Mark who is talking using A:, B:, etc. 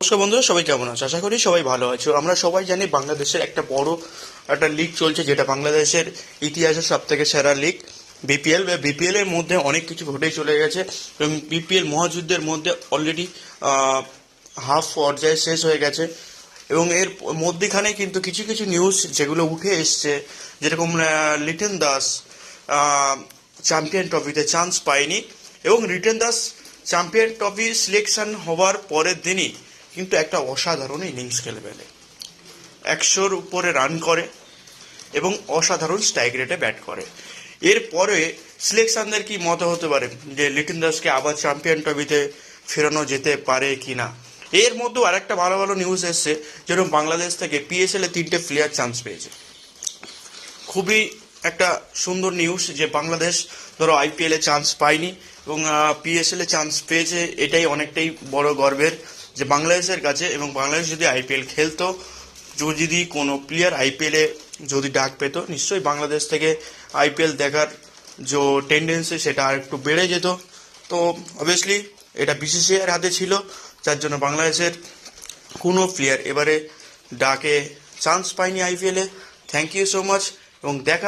A: নমস্কার বন্ধুরা, সবাই কেমন আছে? আশা করি সবাই ভালো আছো। আমরা সবাই জানি বাংলাদেশের একটা বড় একটা লিগ চলছে, যেটা বাংলাদেশের ইতিহাসের সব থেকে সেরা লিগ বিপিএল বিপিএল এর মধ্যে অনেক কিছু ঘটে চলে গেছে এবং বিপিএল মহাযুদ্ধের মধ্যে অলরেডি হাফ পর্যায়ে শেষ হয়ে গেছে। এবং এর মধ্যেখানে কিন্তু কিছু কিছু নিউজ যেগুলো উঠে এসছে, যেরকম লিটন দাস চ্যাম্পিয়ন ট্রফিতে চান্স পায়নি এবং রিটেন দাস চ্যাম্পিয়ন ট্রফি সিলেকশন হওয়ার পরের দিনই কিন্তু একটা অসাধারণ ইনিংস খেলে ফেলে। একশোর উপরে রান করে এবং অসাধারণ স্ট্রাইক রেটে ব্যাট করে। এরপরে সিলেকশনদের কি মত হতে পারে? যে লিটন দাসকে আবার চ্যাম্পিয়ন ট্রফিতে ফেরানো যেতে পারে কি না এর মধ্যেও আরেকটা ভালো ভালো নিউজ এসছে, যেরকম বাংলাদেশ থেকে পিএসএল এ তিনটে প্লেয়ার চান্স পেয়েছে। খুবই একটা সুন্দর নিউজ যে বাংলাদেশ ধরো আইপিএল এ চান্স পায়নি এবং পিএসএল এ চান্স পেয়েছে, এটাই অনেকটাই বড় গর্বের। যে বাংলাদেশের কাছে এবং বাংলাদেশ যদি আইপিএল খেলতো, যদি কোনো প্লেয়ার আইপিএল যদি ডাক পেত, নিশ্চয়ই বাংলাদেশ থেকে আইপিএল দেখার যে টেন্ডেন্সি সেটা আর একটু বেড়ে যেত। তো অবভিয়াসলি এটা বিসিসিআইয়ের হাতে ছিল, যার জন্য বাংলাদেশের কোনো প্লেয়ার এবারে ডাকে চান্স পায়নি আইপিএলে থ্যাংক ইউ সো মাচ এবং দেখা